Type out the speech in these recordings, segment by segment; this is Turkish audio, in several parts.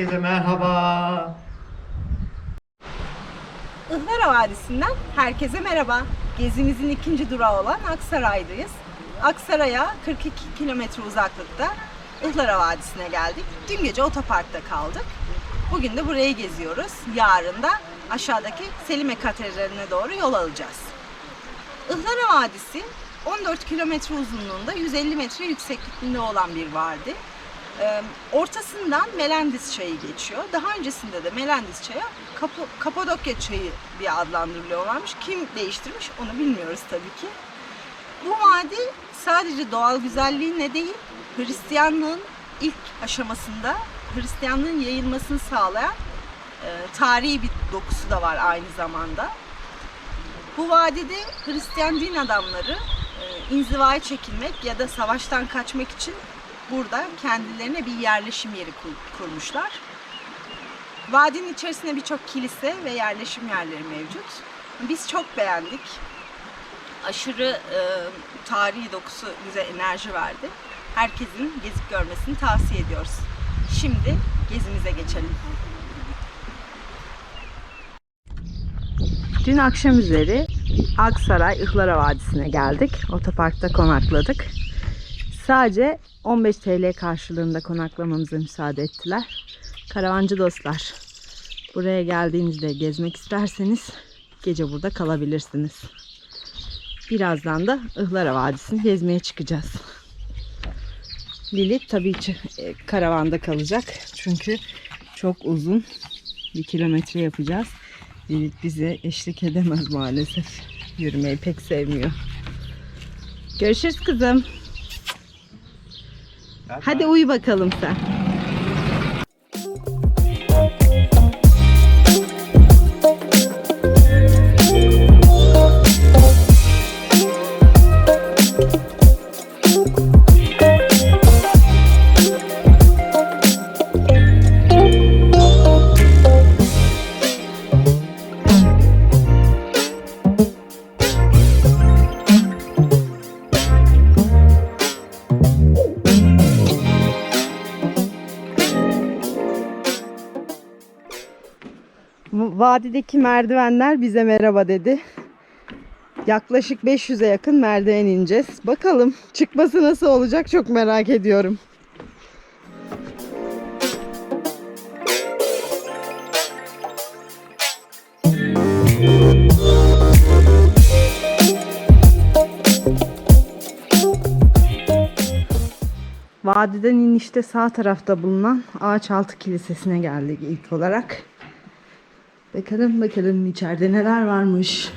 Herkese merhaba. Ihlara Vadisi'nden herkese merhaba. Gezimizin ikinci durağı olan Aksaray'dayız. Aksaray'a 42 kilometre uzaklıkta Ihlara Vadisi'ne geldik. Dün gece otoparkta kaldık. Bugün de burayı geziyoruz. Yarın da aşağıdaki Selime Katedrali'ne doğru yol alacağız. Ihlara Vadisi 14 kilometre uzunluğunda 150 metre yüksekliğinde olan bir vadi. Ortasından Melendis çayı geçiyor. Daha öncesinde de Melendis çayı Kapo- Kapadokya çayı diye adlandırılıyorlarmış. Kim değiştirmiş onu bilmiyoruz tabii ki. Bu vadi sadece doğal güzelliğine değil, Hristiyanlığın ilk aşamasında Hristiyanlığın yayılmasını sağlayan e, tarihi bir dokusu da var aynı zamanda. Bu vadide Hristiyan din adamları e, inzivaya çekilmek ya da savaştan kaçmak için burada kendilerine bir yerleşim yeri kur- kurmuşlar. Vadinin içerisinde birçok kilise ve yerleşim yerleri mevcut. Biz çok beğendik. Aşırı e, tarihi dokusu bize enerji verdi. Herkesin gezip görmesini tavsiye ediyoruz. Şimdi gezimize geçelim. Dün akşam üzeri Aksaray Ihlara Vadisi'ne geldik. Otoparkta konakladık. Sadece 15 TL karşılığında konaklamamıza müsaade ettiler. Karavancı dostlar, buraya geldiğinizde gezmek isterseniz gece burada kalabilirsiniz. Birazdan da Ihlara Vadisi'ni gezmeye çıkacağız. Lili tabii ki e, karavanda kalacak. Çünkü çok uzun bir kilometre yapacağız. Lilith bize eşlik edemez maalesef. Yürümeyi pek sevmiyor. Görüşürüz kızım. Hadi uyu bakalım sen. Vadideki merdivenler bize merhaba dedi. Yaklaşık 500'e yakın merdiven ineceğiz. Bakalım çıkması nasıl olacak çok merak ediyorum. Vadiden inişte sağ tarafta bulunan Ağaçaltı Kilisesi'ne geldik ilk olarak. Bakalım bakalım içeride neler varmış.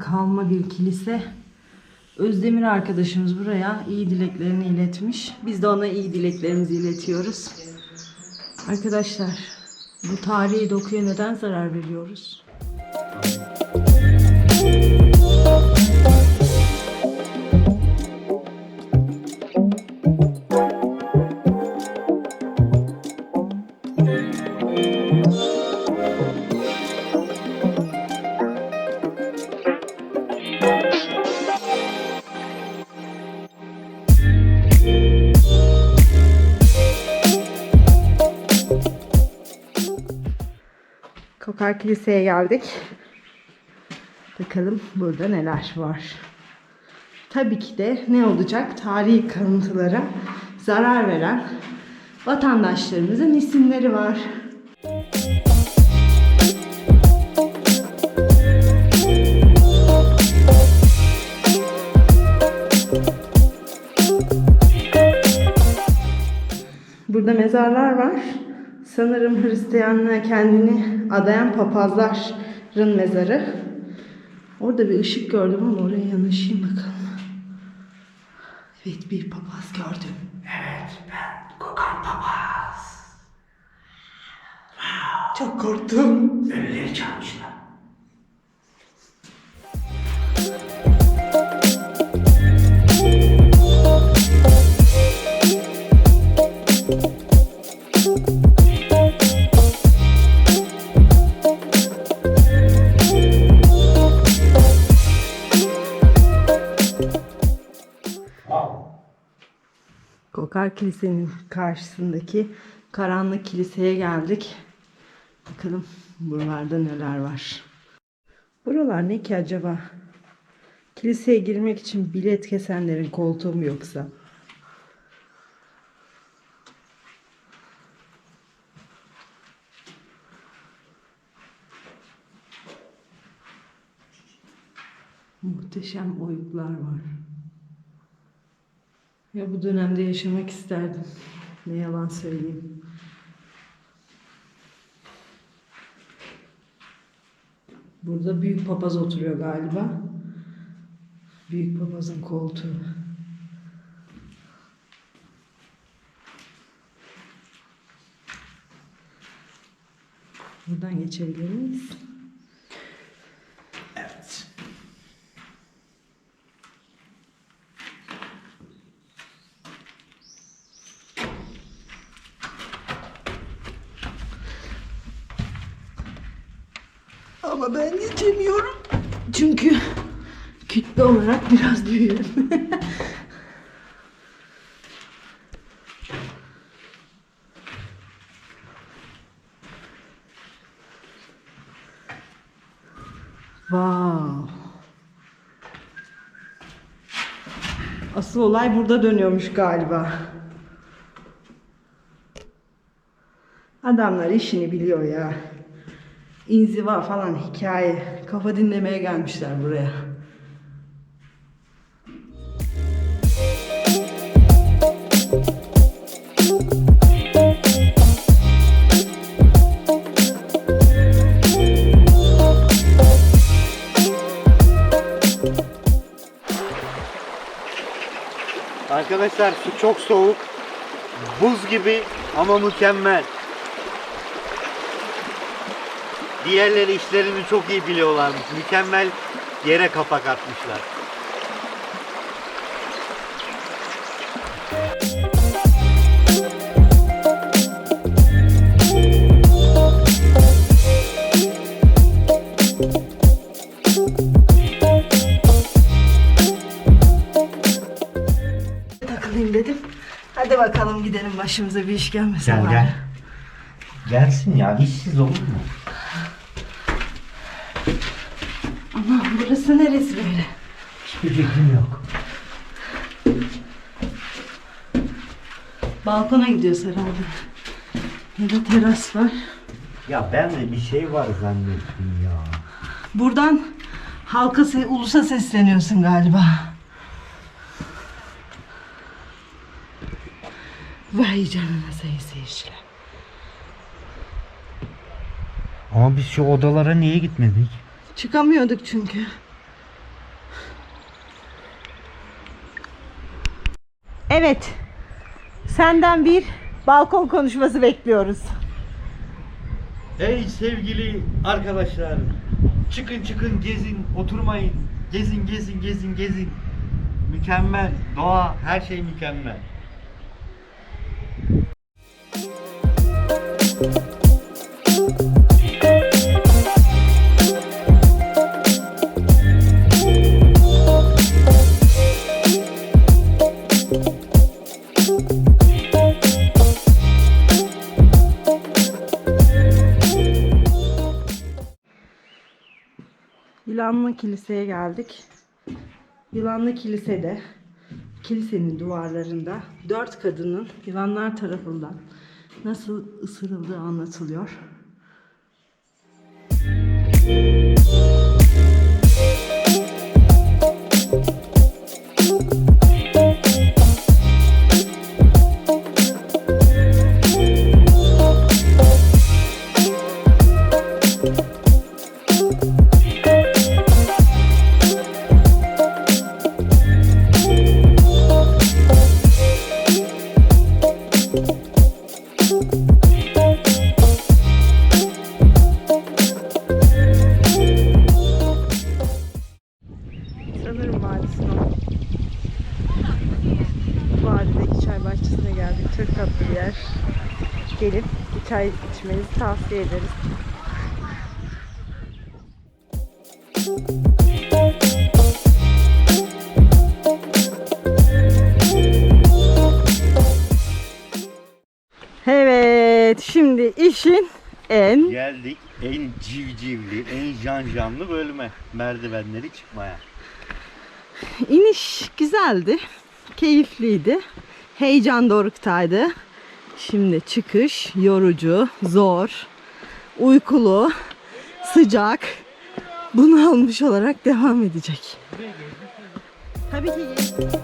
Kalma bir kilise. Özdemir arkadaşımız buraya iyi dileklerini iletmiş. Biz de ona iyi dileklerimizi iletiyoruz. Arkadaşlar bu tarihi dokuya neden zarar veriyoruz? Kokar Kilise'ye geldik. Bakalım burada neler var. Tabii ki de ne olacak? Tarihi kalıntılara zarar veren vatandaşlarımızın isimleri var. Burada mezarlar var. Sanırım Hristiyanlığa kendini adayan papazların mezarı. Orada bir ışık gördüm ama oraya yanaşayım bakalım. Evet bir papaz gördüm. Evet ben kokan papaz. Çok korktum. Ölüleri çalmışlar. Kokar Kilise'nin karşısındaki karanlık kiliseye geldik. Bakalım buralarda neler var. Buralar ne ki acaba? Kiliseye girmek için bilet kesenlerin koltuğu mu yoksa? Muhteşem oyuklar var. Ya bu dönemde yaşamak isterdim. Ne yalan söyleyeyim. Burada büyük papaz oturuyor galiba. Büyük papazın koltuğu. Buradan geçebilir miyiz? Evet. Ama ben geçemiyorum. Çünkü kütle olarak biraz büyüğüm. Wow. Asıl olay burada dönüyormuş galiba. Adamlar işini biliyor ya. İnziva falan hikaye. Kafa dinlemeye gelmişler buraya. Arkadaşlar su çok soğuk. Buz gibi ama mükemmel. Diğerleri işlerini çok iyi biliyorlarmış. Mükemmel yere kapak atmışlar. Gidelim başımıza bir iş gelmesin. Gel gel. Gelsin ya işsiz olur mu? Aman burası neresi böyle? Hiçbir fikrim yok. Balkona gidiyoruz herhalde. Ya da teras var. Ya ben de bir şey var zannettim ya. Buradan halka se- ulusa sesleniyorsun galiba. Vay canına sayın seyirciler. Ama biz şu odalara niye gitmedik? Çıkamıyorduk çünkü. Evet. Senden bir balkon konuşması bekliyoruz. Ey sevgili arkadaşlar. Çıkın çıkın gezin oturmayın. Gezin gezin gezin gezin. Mükemmel. Doğa her şey mükemmel. Yılanlı Kilise'ye geldik. Yılanlı Kilise'de kilisenin duvarlarında dört kadının yılanlar tarafından nasıl ısırıldığı anlatılıyor. Tavsiye ederiz. Evet, şimdi işin en Geldik en civcivli, en janjanlı bölüme. Merdivenleri çıkmaya. iniş güzeldi. Keyifliydi. Heyecan doruktaydı. Şimdi çıkış yorucu, zor, uykulu, sıcak, bunu almış olarak devam edecek. Tabii ki.